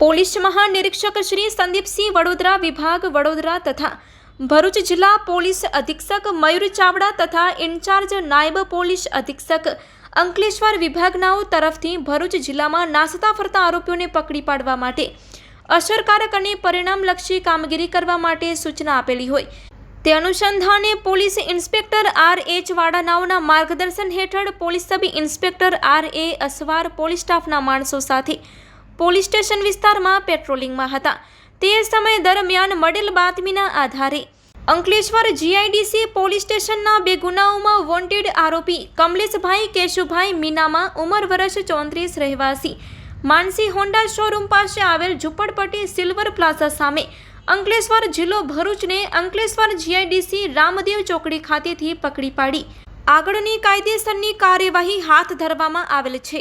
Police મહાનિરીક્ષક શ્રી સંદીપસિંહ વડોદરા વિભાગ વડોદરા તથા ભરૂચ જિલ્લા પોલીસ અધિક્ષક મયુર ચાવડા તથા ઇન્ચાર્જ નાયબ પોલીસ અધિક્ષક અંકલેશ્વર વિભાગનાઓ તરફથી ભરૂચ જિલ્લામાં નાસતા ફરતા આરોપીઓને પકડી પાડવા માટે અસરકારક અને પરિણામલક્ષી કામગીરી કરવા માટે સૂચના આપેલી હોય. તે અનુસંધાને પોલીસ ઇન્સ્પેક્ટર આર એચ વાડાનાઓના માર્ગદર્શન હેઠળ police sub inspector R A Asvar police સ્ટાફના માણસો સાથે પોલીસ સ્ટેશન વિસ્તારમાં પેટ્રોલિંગમાં હતા. તે સમય દરમિયાન મળેલ બાતમીના આધારે અંકલેશ્વર જીઆઈડીસી પોલીસ સ્ટેશનના બે ગુનાઓમાં વોન્ટેડ આરોપી કમલેશભાઈ કેશુભાઈ મીનામાં ઉંમર વર્ષ ચોત્રીસ રહેવાસી. માનસી હોન્ડા શોરૂમ પાસે આવેલ ઝુંપડપટ્ટી સિલ્વર પ્લાઝા સામે અંકલેશ્વર જિલ્લો ભરૂચને અંકલેશ્વર જીઆઈડીસી રામદેવ ચોકડી ખાતેથી પકડી પાડી. આગળની કાયદેસરની કાર્યવાહી હાથ ધરવામાં આવેલ છે.